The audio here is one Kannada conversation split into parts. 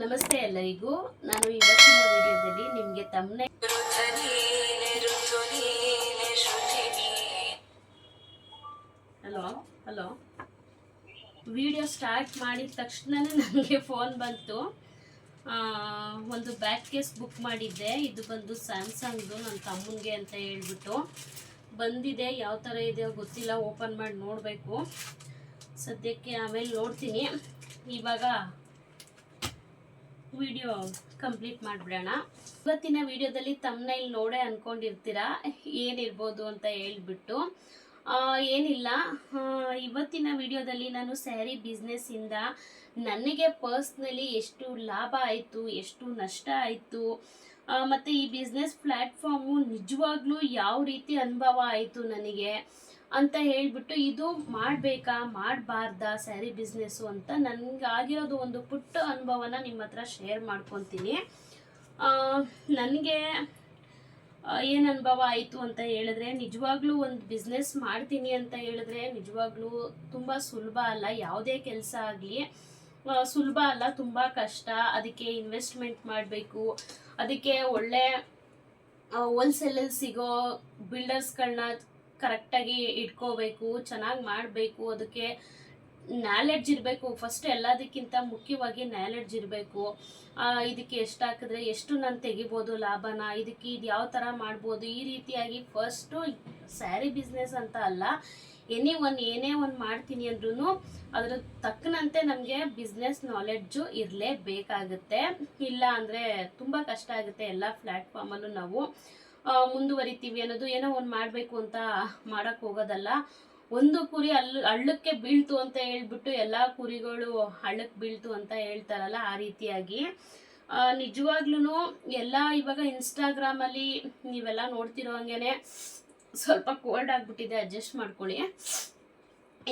ನಮಸ್ತೆ ಎಲ್ಲರಿಗೂ. ನಾನು ಇವತ್ತಿನ ವಿಡಿಯೋದಲ್ಲಿ ನಿಮಗೆ ತಮ್ಮನೆ ಹಲೋ ಹಲೋ. ವಿಡಿಯೋ ಸ್ಟಾರ್ಟ್ ಮಾಡಿದ ತಕ್ಷಣನೇ ನನಗೆ ಫೋನ್ ಬಂತು. ಒಂದು ಬ್ಯಾಕ್ ಕೇಸ್ ಬುಕ್ ಮಾಡಿದ್ದೆ. ಇದು ಬಂದು ಸ್ಯಾಮ್ಸಂಗ್ದು, ನನ್ನ ತಮ್ಮನಿಗೆ ಅಂತ ಹೇಳ್ಬಿಟ್ಟು. ಬಂದಿದೆ, ಯಾವ ಥರ ಇದೆ ಗೊತ್ತಿಲ್ಲ. ಓಪನ್ ಮಾಡಿ ನೋಡಬೇಕು. ಸದ್ಯಕ್ಕೆ ಆಮೇಲೆ ನೋಡ್ತೀನಿ. ಇವಾಗ ವಿಡಿಯೋ ಕಂಪ್ಲೀಟ್ ಮಾಡಿಬಿಡೋಣ. ಇವತ್ತಿನ ವಿಡಿಯೋದಲ್ಲಿ ತಮ್ಮನೈಲ್ ನೋಡೇ ಅನ್ಕೊಂಡಿರ್ತೀರಾ? ಏನಿರ್ಬೋದು ಅಂತ ಹೇಳ್ಬಿಟ್ಟು. ಏನಿಲ್ಲ. ಇವತ್ತಿನ ವಿಡಿಯೋದಲ್ಲಿ ನಾನು ಸ್ಯಾರಿ ಬಿಸ್ನೆಸ್ಸಿಂದ ನನಗೆ ಪರ್ಸ್ನಲಿ ಎಷ್ಟು ಲಾಭ ಆಯಿತು, ಎಷ್ಟು ನಷ್ಟ ಆಯಿತು ಮತ್ತು ಈ ಬಿಸ್ನೆಸ್ ಪ್ಲ್ಯಾಟ್ಫಾರ್ಮು ನಿಜವಾಗ್ಲೂ ಯಾವ ರೀತಿ ಅನುಭವ ಆಯಿತು ನನಗೆ ಅಂತ ಹೇಳಿಬಿಟ್ಟು ಇದು ಮಾಡಬೇಕಾ, ಮಾಡಬಾರ್ದಾ, ಸ್ಯಾರಿ ಬಿಸ್ನೆಸ್ಸು ಅಂತ ನನಗೆ ಆಗಿರೋದು ಒಂದು ಪುಟ್ಟ ಅನುಭವನ ನಿಮ್ಮ ಹತ್ರ ಶೇರ್ ಮಾಡ್ಕೊತೀನಿ. ನನಗೆ ಏನು ಅನುಭವ ಆಯಿತು ಅಂತ ಹೇಳಿದ್ರೆ, ನಿಜವಾಗ್ಲೂ ಒಂದು ಬಿಸ್ನೆಸ್ ಮಾಡ್ತೀನಿ ಅಂತ ಹೇಳಿದ್ರೆ ನಿಜವಾಗ್ಲೂ ತುಂಬ ಸುಲಭ ಅಲ್ಲ, ಯಾವುದೇ ಕೆಲಸ ಆಗಲಿ. ಸುಲಭ ಅಲ್ಲ, ತುಂಬ ಕಷ್ಟ. ಅದಕ್ಕೆ ಇನ್ವೆಸ್ಟ್ಮೆಂಟ್ ಮಾಡಬೇಕು. ಅದಕ್ಕೆ ಒಳ್ಳೆ ಹೋಲ್ಸೇಲಲ್ಲಿ ಸಿಗೋ ಬಿಲ್ಡರ್ಸ್ಗಳನ್ನ ಕರೆಕ್ಟಾಗಿ ಇಟ್ಕೋಬೇಕು, ಚೆನ್ನಾಗಿ ಮಾಡಬೇಕು, ಅದಕ್ಕೆ ನಾಲೆಡ್ಜ್ ಇರಬೇಕು. ಫಸ್ಟ್ ಎಲ್ಲದಕ್ಕಿಂತ ಮುಖ್ಯವಾಗಿ ನಾಲೆಡ್ಜ್ ಇರಬೇಕು. ಇದಕ್ಕೆ ಎಷ್ಟು ಹಾಕಿದ್ರೆ ಎಷ್ಟು ನಾನು ತೆಗಿಬೋದು ಲಾಭನ, ಇದಕ್ಕೆ ಇದು ಯಾವ ಥರ ಮಾಡ್ಬೋದು, ಈ ರೀತಿಯಾಗಿ ಫಸ್ಟು ಸ್ಯಾರಿ ಬಿಸ್ನೆಸ್ ಅಂತ ಅಲ್ಲ ಎನಿ ಒನ್ ಏನೇ ಒಂದು ಮಾಡ್ತೀನಿ ಅಂದ್ರೂ ಅದ್ರ ತಕ್ಕನಂತೆ ನಮಗೆ ಬಿಸ್ನೆಸ್ ನಾಲೆಡ್ಜು ಇರಲೇಬೇಕಾಗುತ್ತೆ. ಇಲ್ಲ ಅಂದರೆ ತುಂಬ ಕಷ್ಟ ಆಗುತ್ತೆ ಎಲ್ಲ ಪ್ಲ್ಯಾಟ್ಫಾರ್ಮಲ್ಲೂ ನಾವು. ಮುಂದುವರಿತೀವಿ ಅನ್ನೋದು ಏನೋ ಒಂದು ಮಾಡಬೇಕು ಅಂತ ಮಾಡೋಕ್ಕೆ ಹೋಗೋದಲ್ಲ. ಒಂದು ಕುರಿ ಅಲ್, ಹಳ್ಳಕ್ಕೆ ಬೀಳ್ತು ಅಂತ ಹೇಳ್ಬಿಟ್ಟು ಎಲ್ಲ ಕುರಿಗಳು ಹಳ್ಳಕ್ಕೆ ಬೀಳ್ತು ಅಂತ ಹೇಳ್ತಾರಲ್ಲ ಆ ರೀತಿಯಾಗಿ. ನಿಜವಾಗ್ಲೂ ಎಲ್ಲ ಇವಾಗ ಇನ್ಸ್ಟಾಗ್ರಾಮಲ್ಲಿ ನೀವೆಲ್ಲ ನೋಡ್ತಿರೋ ಹಂಗೆನೆ ಸ್ವಲ್ಪ ಕೋಲ್ಡ್ ಆಗಿಬಿಟ್ಟಿದೆ ಅಡ್ಜಸ್ಟ್ ಮಾಡ್ಕೊಳ್ಳಿ.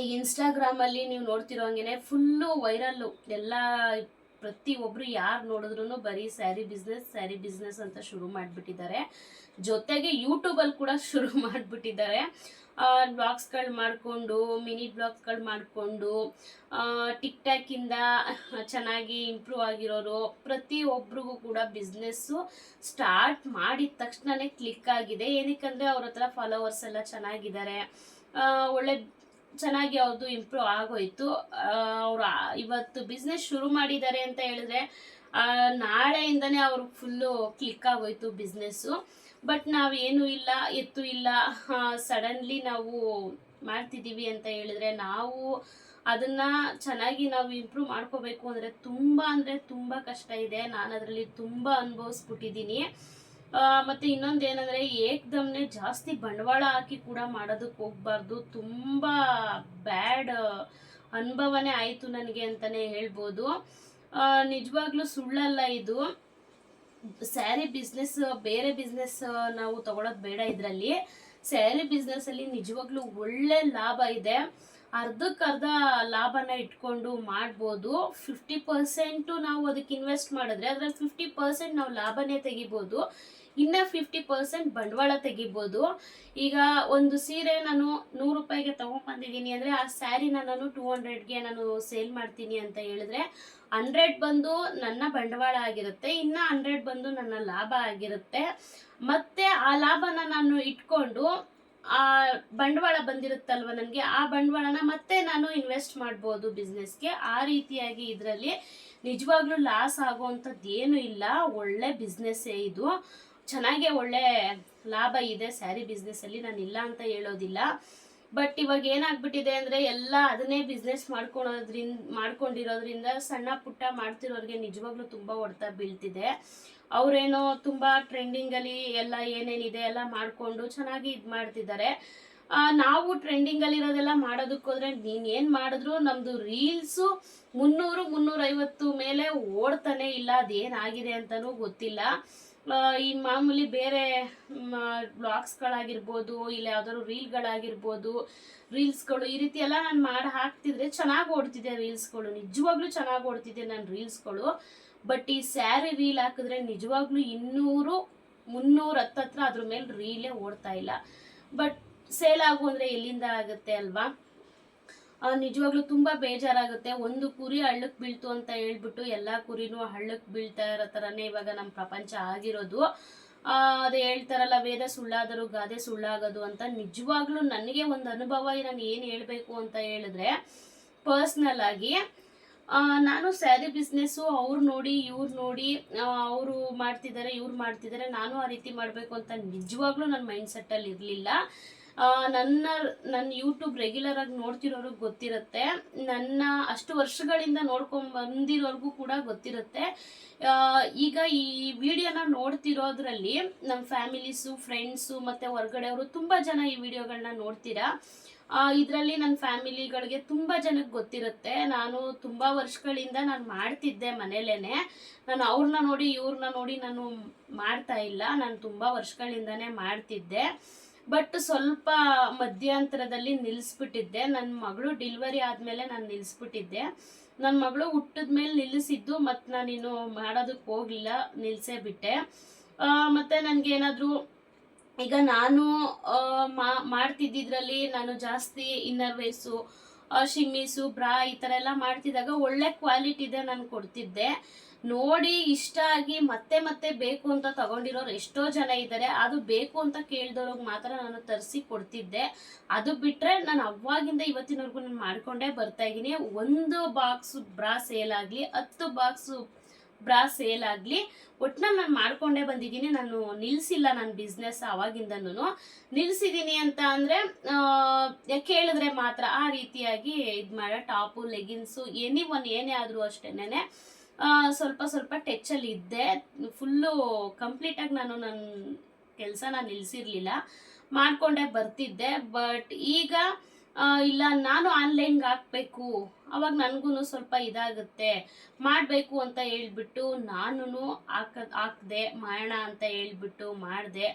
ಈ ಇನ್ಸ್ಟಾಗ್ರಾಮಲ್ಲಿ ನೀವು ನೋಡ್ತಿರೋ ಹಂಗೆನೆ ಫುಲ್ಲು ವೈರಲ್ಲು ಎಲ್ಲ ಪ್ರತಿಯೊಬ್ಬರು ಯಾರು ನೋಡಿದ್ರು ಬರೀ ಸ್ಯಾರಿ ಬಿಸ್ನೆಸ್ ಸ್ಯಾರಿ ಬಿಸ್ನೆಸ್ ಅಂತ ಶುರು ಮಾಡಿಬಿಟ್ಟಿದ್ದಾರೆ. ಜೊತೆಗೆ ಯೂಟ್ಯೂಬಲ್ಲಿ ಕೂಡ ಶುರು ಮಾಡಿಬಿಟ್ಟಿದ್ದಾರೆ. ಬ್ಲಾಗ್ಸ್ಗಳು ಮಾಡಿಕೊಂಡು ಮಿನಿ ಬ್ಲಾಗ್ಸ್ಗಳು ಮಾಡಿಕೊಂಡು ಟಿಕ್ ಟಾಕಿಂದ ಚೆನ್ನಾಗಿ ಇಂಪ್ರೂವ್ ಆಗಿರೋರು ಪ್ರತಿಯೊಬ್ಬರಿಗೂ ಕೂಡ ಬಿಸ್ನೆಸ್ಸು ಸ್ಟಾರ್ಟ್ ಮಾಡಿದ ತಕ್ಷಣನೇ ಕ್ಲಿಕ್ ಆಗಿದೆ. ಏನಕ್ಕಂದರೆ ಅವ್ರ ಹತ್ರ ಫಾಲೋವರ್ಸ್ ಎಲ್ಲ ಚೆನ್ನಾಗಿದ್ದಾರೆ. ಒಳ್ಳೆ ಚೆನ್ನಾಗಿ ಅವ್ರದ್ದು ಇಂಪ್ರೂವ್ ಆಗೋಯ್ತು. ಅವರು ಇವತ್ತು ಬಿಸ್ನೆಸ್ ಶುರು ಮಾಡಿದ್ದಾರೆ ಅಂತ ಹೇಳಿದ್ರೆ ನಾಳೆಯಿಂದನೇ ಅವ್ರು ಫುಲ್ಲು ಕ್ಲಿಕ್ ಆಗೋಯ್ತು ಬಿಸ್ನೆಸ್ಸು ಬಟ್ ನಾವೇನು ಇಲ್ಲ, ಎತ್ತು ಇಲ್ಲ. ಸಡನ್ಲಿ ನಾವು ಮಾಡ್ತಿದ್ದೀವಿ ಅಂತ ಹೇಳಿದ್ರೆ, ನಾವು ಅದನ್ನ ಚೆನ್ನಾಗಿ ನಾವು ಇಂಪ್ರೂವ್ ಮಾಡ್ಕೋಬೇಕು ಅಂದರೆ ತುಂಬ ಅಂದರೆ ತುಂಬ ಕಷ್ಟ ಇದೆ. ನಾನು ಅದರಲ್ಲಿ ತುಂಬ ಅನುಭವಿಸ್ಬಿಟ್ಟಿದ್ದೀನಿ. ಮತ್ತೆ ಇನ್ನೊಂದು ಏನಂದ್ರೆ ಏಕ್ದಮ್ನೆ ಜಾಸ್ತಿ ಬಂಡವಾಳ ಹಾಕಿ ಕೂಡ ಮಾಡೋದಕ್ಕೆ ಹೋಗ್ಬಾರ್ದು. ತುಂಬ ಬ್ಯಾಡ್ ಅನುಭವನೇ ಆಯಿತು ನನಗೆ ಅಂತಾನೆ ಹೇಳ್ಬೋದು. ನಿಜವಾಗ್ಲೂ ಸುಳ್ಳಲ್ಲ ಇದು. ಸ್ಯಾರಿ ಬಿಸ್ನೆಸ್, ಬೇರೆ ಬಿಸ್ನೆಸ್ ನಾವು ತಗೊಳೋದು ಬೇಡ ಇದರಲ್ಲಿ. ಸ್ಯಾರಿ ಬಿಸ್ನೆಸ್ ಅಲ್ಲಿ ನಿಜವಾಗ್ಲೂ ಒಳ್ಳೆ ಲಾಭ ಇದೆ. ಅರ್ಧಕ್ಕರ್ಧ ಲಾಭನ ಇಟ್ಕೊಂಡು ಮಾಡ್ಬೋದು. ಫಿಫ್ಟಿ ಪರ್ಸೆಂಟು ನಾವು ಅದಕ್ಕೆ ಇನ್ವೆಸ್ಟ್ ಮಾಡಿದ್ರೆ ಅದ್ರಲ್ಲಿ ಫಿಫ್ಟಿ ಪರ್ಸೆಂಟ್ ನಾವು ಲಾಭನೇ ತೆಗಿಬೋದು. ಇನ್ನು ಫಿಫ್ಟಿ ಪರ್ಸೆಂಟ್ ಬಂಡವಾಳ ತೆಗಿಬೋದು. ಈಗ ಒಂದು ಸೀರೆ ನಾನು ನೂರು ರೂಪಾಯಿಗೆ ತೊಗೊಂಬಂದಿದ್ದೀನಿ ಅಂದರೆ ಆ ಸ್ಯಾರಿನ ನಾನು ಟೂ ಹಂಡ್ರೆಡ್ಗೆ ನಾನು ಸೇಲ್ ಮಾಡ್ತೀನಿ ಅಂತ ಹೇಳಿದ್ರೆ ಹಂಡ್ರೆಡ್ ಬಂದು ನನ್ನ ಬಂಡವಾಳ ಆಗಿರುತ್ತೆ, ಇನ್ನು ಹಂಡ್ರೆಡ್ ಬಂದು ನನ್ನ ಲಾಭ ಆಗಿರುತ್ತೆ. ಮತ್ತೆ ಆ ಲಾಭನ ನಾನು ಇಟ್ಕೊಂಡು ಆ ಬಂಡವಾಳ ಬಂದಿರುತ್ತಲ್ವ ನನಗೆ? ಆ ಬಂಡವಾಳನ ಮತ್ತೆ ನಾನು ಇನ್ವೆಸ್ಟ್ ಮಾಡ್ಬೋದು ಬಿಸ್ನೆಸ್ಗೆ ಆ ರೀತಿಯಾಗಿ ಇದರಲ್ಲಿ ನಿಜವಾಗ್ಲೂ ಲಾಸ್ ಆಗುವಂಥದ್ದು ಏನು ಇಲ್ಲ. ಒಳ್ಳೆ ಬಿಸ್ನೆಸ್ಸೇ ಇದು. ಚೆನ್ನಾಗೆ ಒಳ್ಳೆ ಲಾಭ ಇದೆ. ಸ್ಯಾರಿ ಬಿಸ್ನೆಸ್ಸಲ್ಲಿ ನಾನು ಇಲ್ಲ ಅಂತ ಹೇಳೋದಿಲ್ಲ. ಬಟ್ ಇವಾಗ ಏನಾಗ್ಬಿಟ್ಟಿದೆ ಅಂದರೆ ಎಲ್ಲ ಅದನ್ನೇ ಬಿಸ್ನೆಸ್ ಮಾಡ್ಕೊಳೋದ್ರಿಂದ, ಮಾಡ್ಕೊಂಡಿರೋದ್ರಿಂದ ಸಣ್ಣ ಪುಟ್ಟ ಮಾಡ್ತಿರೋರಿಗೆ ನಿಜವಾಗ್ಲೂ ತುಂಬ ಹೊಡೆತ ಬೀಳ್ತಿದೆ. ಅವರೇನೋ ತುಂಬ ಟ್ರೆಂಡಿಂಗಲ್ಲಿ ಎಲ್ಲ ಏನೇನಿದೆ ಎಲ್ಲ ಮಾಡಿಕೊಂಡು ಚೆನ್ನಾಗಿ ಇದು ಮಾಡ್ತಿದ್ದಾರೆ. ನಾವು ಟ್ರೆಂಡಿಂಗಲ್ಲಿರೋದೆಲ್ಲ ಮಾಡೋದಕ್ಕೋದ್ರೆ ನೀನು ಏನು ಮಾಡಿದ್ರು ನಮ್ಮದು ರೀಲ್ಸು ಮುನ್ನೂರು, ಮುನ್ನೂರೈವತ್ತು ಮೇಲೆ ಓಡ್ತಾನೆ ಇಲ್ಲ ಅದೇನಾಗಿದೆ ಅಂತಲೂ ಗೊತ್ತಿಲ್ಲ. ಈ ಮಾಮೂಲಿ ಬೇರೆ ಬ್ಲಾಗ್ಸ್ಗಳಾಗಿರ್ಬೋದು ಇಲ್ಲ ಯಾವ್ದಾದ್ರು ರೀಲ್ಗಳಾಗಿರ್ಬೋದು ರೀಲ್ಸ್ಗಳು ಈ ರೀತಿ ಎಲ್ಲ ನಾನು ಮಾಡಿ ಹಾಕ್ತಿದ್ರೆ ಚೆನ್ನಾಗಿ ಓಡ್ತಿದೆ ರೀಲ್ಸ್ಗಳು ನಿಜವಾಗ್ಲೂ ಚೆನ್ನಾಗಿ ಓಡ್ತಿದೆ ನನ್ನ ರೀಲ್ಸ್ಗಳು ಬಟ್ ಈ ಸ್ಯಾರಿ ರೀಲ್ ಹಾಕಿದ್ರೆ ನಿಜವಾಗ್ಲೂ ಇನ್ನೂರು, ಮುನ್ನೂರು ಹತ್ತತ್ರ ಅದ್ರ ಮೇಲೆ ರೀಲೇ ಓಡ್ತಾ ಇಲ್ಲ. ಬಟ್ ಸೇಲ್ ಆಗು ಅಂದರೆ ಎಲ್ಲಿಂದ ಆಗುತ್ತೆ ಅಲ್ವಾ? ನಿಜವಾಗ್ಲೂ ತುಂಬಾ ಬೇಜಾರಾಗುತ್ತೆ. ಒಂದು ಕುರಿ ಹಳ್ಳಕ್ಕೆ ಬೀಳ್ತು ಅಂತ ಹೇಳ್ಬಿಟ್ಟು ಎಲ್ಲಾ ಕುರಿನೂ ಹಳ್ಳಕ್ಕೆ ಬೀಳ್ತಾ ಇರೋ ಥರನೇ ಇವಾಗ ನಮ್ಮ ಪ್ರಪಂಚ ಆಗಿರೋದು. ಅದೇ ಹೇಳ್ತಾರಲ್ಲ, ವೇದ ಸುಳ್ಳಾದರೂ ಗಾದೆ ಸುಳ್ಳಾಗೋದು ಅಂತ. ನಿಜವಾಗ್ಲೂ ನನಗೆ ಒಂದು ಅನುಭವ, ನಾನು ಏನು ಹೇಳಬೇಕು ಅಂತ ಹೇಳಿದ್ರೆ ಪರ್ಸ್ನಲ್ ಆಗಿ ನಾನು ಸ್ಯಾರಿ ಬಿಸ್ನೆಸ್ಸು ಅವ್ರು ನೋಡಿ, ಇವ್ರು ನೋಡಿ ಅವರು ಮಾಡ್ತಿದ್ದಾರೆ ಇವ್ರು ಮಾಡ್ತಿದ್ದಾರೆ ನಾನು ಆ ರೀತಿ ಮಾಡಬೇಕು ಅಂತ ನಿಜವಾಗ್ಲೂ ನನ್ನ ಮೈಂಡ್ ಸೆಟ್ಟಲ್ಲಿ ಇರಲಿಲ್ಲ ನನ್ನ ನನ್ನ ಯೂಟ್ಯೂಬ್ ರೆಗ್ಯುಲರ್ ಆಗಿ ನೋಡ್ತಿರೋರಿಗೆ ಗೊತ್ತಿರುತ್ತೆ. ನನ್ನ ಅಷ್ಟು ವರ್ಷಗಳಿಂದ ನೋಡ್ಕೊಂಡ್ ಬಂದಿರೋರ್ಗೂ ಕೂಡ ಗೊತ್ತಿರುತ್ತೆ. ಈಗ ಈ ವಿಡಿಯೋನ ನೋಡ್ತಿರೋದ್ರಲ್ಲಿ ನಮ್ಮ ಫ್ಯಾಮಿಲೀಸು ಫ್ರೆಂಡ್ಸು ಮತ್ತು ಹೊರ್ಗಡೆಯವರು ತುಂಬ ಜನ ಈ ವಿಡಿಯೋಗಳನ್ನ ನೋಡ್ತೀರಾ? ಇದರಲ್ಲಿ ನನ್ನ ಫ್ಯಾಮಿಲಿಗಳಿಗೆ ತುಂಬ ಜನಕ್ಕೆ ಗೊತ್ತಿರುತ್ತೆ. ನಾನು ತುಂಬ ವರ್ಷಗಳಿಂದ ನಾನು ಮಾಡ್ತಿದ್ದೆ ಮನೇಲೇನೆ. ನಾನು ಅವ್ರನ್ನ ನೋಡಿ ಇವ್ರನ್ನ ನೋಡಿ ನಾನು ಮಾಡ್ತಾ ಇಲ್ಲ. ನಾನು ತುಂಬ ವರ್ಷಗಳಿಂದನೇ ಮಾಡ್ತಿದ್ದೆ. ಬಟ್ ಸ್ವಲ್ಪ ಮಧ್ಯಂತರದಲ್ಲಿ ನಿಲ್ಲಿಸ್ಬಿಟ್ಟಿದ್ದೆ ನನ್ನ ಮಗಳು ಡೆಲಿವರಿ ಆದಮೇಲೆ ನಾನು ನಿಲ್ಲಿಸ್ಬಿಟ್ಟಿದ್ದೆ ನನ್ನ ಮಗಳು ಹುಟ್ಟಿದ ಮೇಲೆ ನಿಲ್ಲಿಸಿದ್ದು ಮತ್ತು ನಾನಿನ್ನು ಮಾಡೋದಕ್ಕೆ ಹೋಗಲಿಲ್ಲ ನಿಲ್ಲಿಸೇ ಬಿಟ್ಟೆ. ಮತ್ತು ಮತ್ತೆ ನನಗೆ ಏನಾದರೂ ಈಗ ನಾನು ಮಾಡ್ತಿದ್ದಿದ್ರಲ್ಲಿ ನಾನು ಜಾಸ್ತಿ ಇನ್ನರ್ ವೇಸು ಶಿಮ್ಮೀಸು ಬ್ರಾ ಈ ಥರ ಎಲ್ಲ ಮಾಡ್ತಿದ್ದಾಗ ಒಳ್ಳೆ ಕ್ವಾಲಿಟಿದೆ ನಾನು ಕೊಡ್ತಿದ್ದೆ. ನೋಡಿ ಇಷ್ಟ ಆಗಿ ಮತ್ತೆ ಮತ್ತೆ ಬೇಕು ಅಂತ ತಗೊಂಡಿರೋರು ಎಷ್ಟೋ ಜನ ಇದ್ದಾರೆ. ಅದು ಬೇಕು ಅಂತ ಕೇಳಿದವ್ರಿಗೆ ಮಾತ್ರ ನಾನು ತರಿಸಿ ಕೊಡ್ತಿದ್ದೆ. ಅದು ಬಿಟ್ಟರೆ ನಾನು ಅವಾಗಿಂದ ಇವತ್ತಿನವರೆಗೂ ನಾನು ಮಾಡಿಕೊಂಡೇ ಬರ್ತಾ ಇದ್ದೀನಿ. ಒಂದು ಬಾಕ್ಸ್ ಬ್ರಾ ಸೇಲ್ ಆಗಲಿ, ಹತ್ತು ಬಾಕ್ಸು ಬ್ರಾ ಸೇಲ್ ಆಗಲಿ ಒಟ್ನಲ್ಲಿ ನಾನು ಮಾಡ್ಕೊಂಡೇ ಬಂದಿದ್ದೀನಿ. ನಾನು ನಿಲ್ಲಿಸಿಲ್ಲ ನನ್ನ ಬಿಸ್ನೆಸ್ ಅವಾಗಿಂದನೂ ನಿಲ್ಲಿಸಿದ್ದೀನಿ ಅಂತ ಅಂದರೆ ಕೇಳಿದ್ರೆ ಮಾತ್ರ ಆ ರೀತಿಯಾಗಿ ಇದು ಮಾಡೋ, ಟಾಪು, ಲೆಗಿನ್ಸು ಎನಿ ಒನ್ ಏನೇ ಆದರೂ ಅಷ್ಟೇನೆ ಸ್ವಲ್ಪ ಸ್ವಲ್ಪ ಟಚ್ಚಲ್ಲಿ ಇದ್ದೆ. ಫುಲ್ಲು ಕಂಪ್ಲೀಟಾಗಿ ನಾನು ನನ್ನ ಕೆಲಸನ ನಿಲ್ಲಿಸಿರ್ಲಿಲ್ಲ ಮಾಡಿಕೊಂಡೇ ಬರ್ತಿದ್ದೆ. ಬಟ್ ಈಗ ಇಲ್ಲ, ನಾನು ಆನ್ಲೈನ್ಗೆ ಹಾಕಬೇಕು. ಅವಾಗ ನನಗೂ ಸ್ವಲ್ಪ ಇದಾಗುತ್ತೆ. ಮಾಡಬೇಕು ಅಂತ ಹೇಳ್ಬಿಟ್ಟು ನಾನು ಹಾಕ, ಹಾಕ್ದೆ, ಮಾಡೋಣ ಅಂತ ಹೇಳ್ಬಿಟ್ಟು ಮಾಡಿದೆ.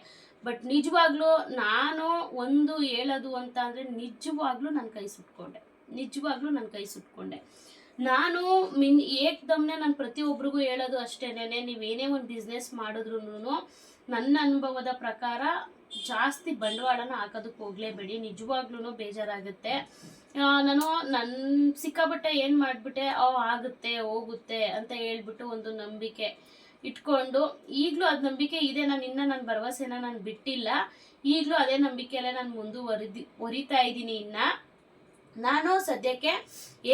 ಬಟ್ ನಿಜವಾಗ್ಲೂ ನಾನು ಒಂದು ಹೇಳೋದು ಅಂತ ಅಂದರೆ ನಿಜವಾಗ್ಲೂ ನನ್ನ ಕೈ ಸುಟ್ಕೊಂಡೆ. ನಿಜವಾಗ್ಲೂ ನನ್ನ ಕೈ ಸುಟ್ಕೊಂಡೆ. ನಾನು ಮಿನ್ ಏಕ್ದಮ್ನೆ ನಾನು ಪ್ರತಿಯೊಬ್ಬರಿಗೂ ಹೇಳೋದು ಅಷ್ಟೇನೆ ನೀವೇನೇ ಒಂದು ಬಿಸ್ನೆಸ್ ಮಾಡಿದ್ರು ನನ್ನ ಅನುಭವದ ಪ್ರಕಾರ ಜಾಸ್ತಿ ಬಂಡವಾಳನ ಹಾಕೋದಕ್ಕೆ ಹೋಗಲೇಬೇಡಿ ನಿಜವಾಗ್ಲೂ ಬೇಜಾರಾಗುತ್ತೆ. ನಾನು ನನ್ನ ಸಿಕ್ಕಾಬಟ್ಟೆ ಏನು ಮಾಡಿಬಿಟ್ಟೆ, ಓ, ಆಗುತ್ತೆ, ಹೋಗುತ್ತೆ ಅಂತ ಹೇಳ್ಬಿಟ್ಟು ಒಂದು ನಂಬಿಕೆ ಇಟ್ಕೊಂಡು, ಈಗಲೂ ಅದು ನಂಬಿಕೆ ಇದೆ. ನಾನು ಇನ್ನ ನನ್ನ ಭರವಸೆನ ನಾನು ಬಿಟ್ಟಿಲ್ಲ. ಈಗಲೂ ಅದೇ ನಂಬಿಕೆಯಲ್ಲೇ ನಾನು ಮುಂದುವರಿದಿ ಹೊರಿತಾ ಇದ್ದೀನಿ ಇನ್ನ. ನಾನು ಸದ್ಯಕ್ಕೆ